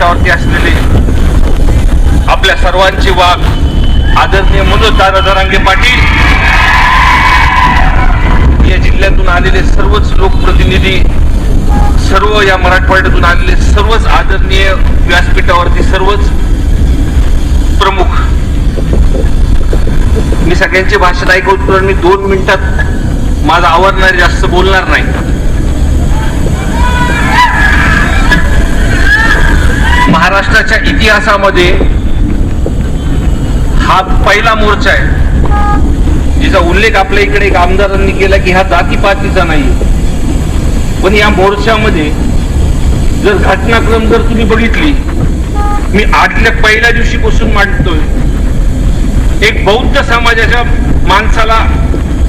तिकिटावरती असलेली आपल्या सर्वांची वाघ आदरणीय मनोज दादाजारांगे पाटील या जिल्ह्यातून आलेले सर्वच लोकप्रतिनिधी सर्व या मराठवाड्यातून आलेले सर्वच आदरणीय व्यासपीठावरती सर्वच प्रमुख. मी सगळ्यांचे भाषण ऐकवतो मी दोन मिनिटात माझा आवडणार जास्त बोलणार नाही. महाराष्ट्राच्या इतिहासामध्ये हा पहिला मोर्चा आहे. जिचा उल्लेख आपल्या इकडे एक आमदारांनी केला की हा जातीपातीचा नाही. पण या मोर्चामध्ये जर घटनाक्रम जर तुम्ही बघितली मी आठल्या पहिल्या दिवशीपासून मांडतोय. एक बौद्ध समाजाच्या माणसाला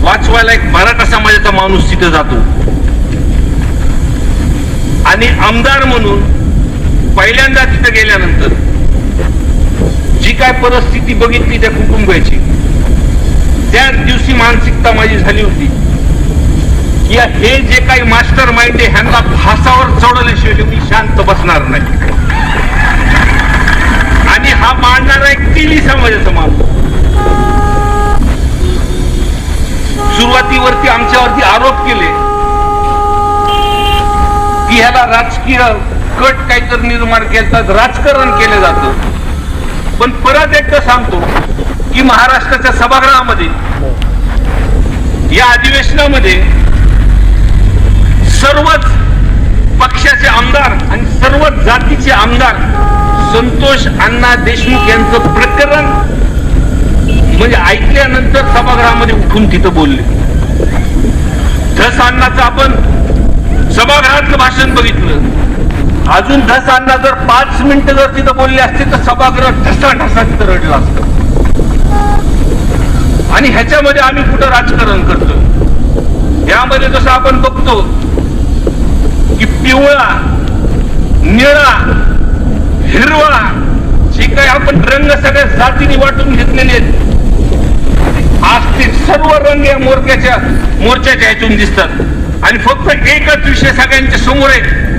वाचवायला एक मराठा समाजाचा माणूस तिथे जातो. आणि आमदार म्हणून पहिल्यांदा तिथे गेल्यानंतर जी काय परिस्थिती बघितली त्या कुटुंबाची त्या दिवशी मानसिकता माझी झाली होती. की या हे जे काही मास्टर माइंड आहे ह्यांना फासावर चढवल्याशिवाय मी शांत बसणार नाही. आणि हा मांडणारा एक तिली समाजाचा माणूस. सुरुवातीवरती आमच्यावरती आरोप केले की ह्याला राजकीय कट काहीतरी निर्माण केलं राजकारण केलं जातं. पण परत एकदा सांगतो की महाराष्ट्राच्या सभागृहामध्ये या अधिवेशनामध्ये सर्वच पक्षाचे आमदार आणि सर्वच जातीचे आमदार संतोष अण्णा देशमुख यांचं प्रकरण म्हणजे ऐकल्यानंतर सभागृहामध्ये उठून तिथं बोलले. धस अण्णाचं आपण सभागृहातलं भाषण बघितलं. अजून धस अण्णा जर पाच मिनिटं जर तिथं बोलले असते तर सभागृह ठसा ठसा तिथं रडलं असतं. आणि ह्याच्यामध्ये आम्ही कुठं राजकारण करतो यामध्ये जसं आपण बघतो की पिवळा निळा हिरवा जे काही आपण रंग सगळ्या जातीने वाटून घेतलेले आहेत आज ते सर्व रंग या मोर्चाच्या मोर्चाच्या ह्यातून दिसतात. आणि फक्त एकच विषय सगळ्यांच्या समोर आहे.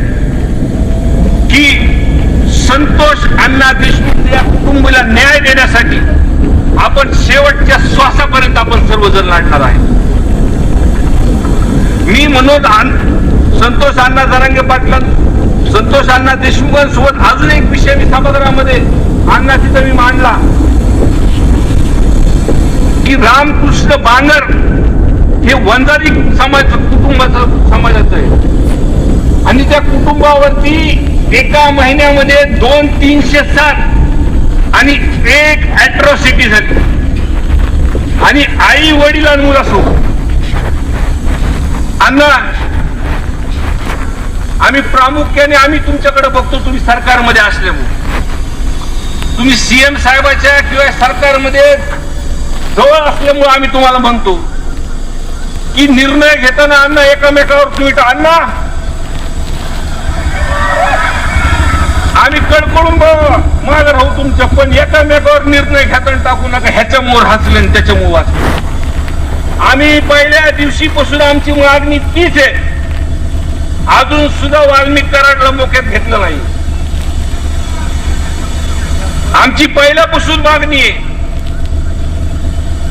संतोष अण्णा देशमुख या कुटुंबाला न्याय देण्यासाठी आपण शेवटच्या श्वासापर्यंत आपण सर्वजण लढणार आहे. मी मनोज संतोष अण्णा जरांगे पाटला संतोष अण्णा देशमुखांसोबत अजून एक विषय मी सभागृहामध्ये अण्णा तिथं मी मांडला. की रामकृष्ण बांगर हे वंजारी समाज कुटुंबाचं समाजाचं आहे. आणि त्या कुटुंबावरती एका महिन्यामध्ये दोन तीनशे सात आणि एक अॅट्रॉसिटी झाली. आणि आई वडिलांमुळं अण्णा आम्ही प्रामुख्याने आम्ही तुमच्याकडे बघतो तुम्ही सरकारमध्ये असल्यामुळे. तुम्ही सीएम साहेबाच्या किंवा सरकारमध्ये जवळ असल्यामुळे आम्ही तुम्हाला म्हणतो की निर्णय घेताना अण्णा एकामेकावर तुम्ही अण्णा आम्ही कडकडून माग राहू तुमचं पण. एकामेकावर निर्णय घेताना टाकू नका. ह्याच्यामुळे हसले आणि त्याच्यामुळे वाचले. आम्ही पहिल्या दिवशीपासून आमची मागणी तीच आहे. अजून सुद्धा वाल्मिक कराडला मोक्यात घेतलं नाही. आमची पहिल्यापासून मागणी आहे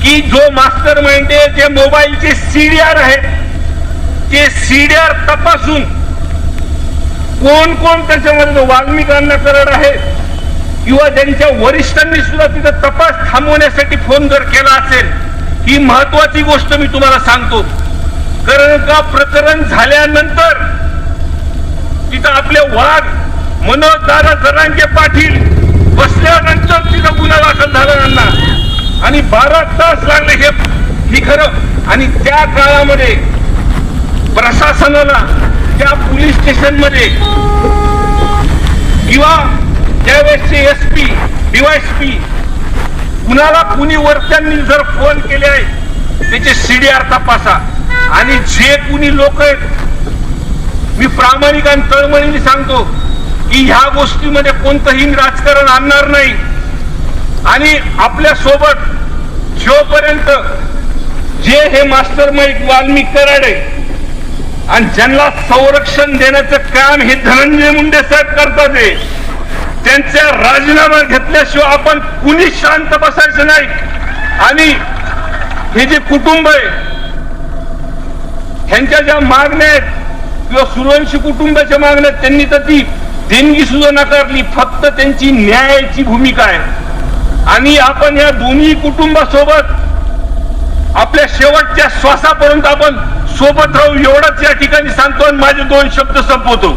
की जो मास्टर माइंड जे मोबाईलचे सीडीआर आहेत ते सीडीआर तपासून कोण कोण त्याच्यामध्ये वाल्मिकांना करड आहे किंवा त्यांच्या वरिष्ठांनी सुद्धा तिथं तपास थांबवण्यासाठी फोन जर केला असेल ही महत्वाची गोष्ट मी तुम्हाला सांगतो. कारण का प्रकरण झाल्यानंतर तिथं आपले वाघ मनोज दादा जरांगे पाटील बसल्यानंतर तिथं गुन्हा दाखल झाला त्यांना आणि बारा तास लागले हे ही खरं. आणि त्या काळामध्ये प्रशासनाला त्या पोलीस स्टेशनमध्ये किंवा त्यावेळेसचे एस पी डीवायसपी कुणाला कुणी वरच्यांनी जर फोन केले आहे त्याचे सीडीआर तपासा. आणि जे कुणी लोक आहेत मी प्रामाणिक आणि तळमळीने सांगतो की ह्या गोष्टीमध्ये कोणतंही राजकारण आणणार नाही. आणि आपल्यासोबत जोपर्यंत जे हे मास्टर माईक वाल्मिक कराडे आणि ज्यांना संरक्षण देण्याचं काम हे धनंजय मुंडे साहेब करतात त्यांचा राजीनामा घेतल्याशिवाय आपण कुणी शांत बसायचं नाही. आणि हे जे कुटुंब आहे ह्यांच्या ज्या मागण्या आहेत किंवा सूर्यवंशी कुटुंबाच्या मागण्या त्यांनी तर ती देणगी सुद्धा नाकारली फक्त त्यांची न्यायाची भूमिका आहे. आणि आपण या दोन्ही कुटुंबासोबत आपल्या शेवटच्या श्वासापर्यंत आपण सोबत राहू एवढंच या ठिकाणी सांगतो आणि माझे दोन शब्द संपवतो.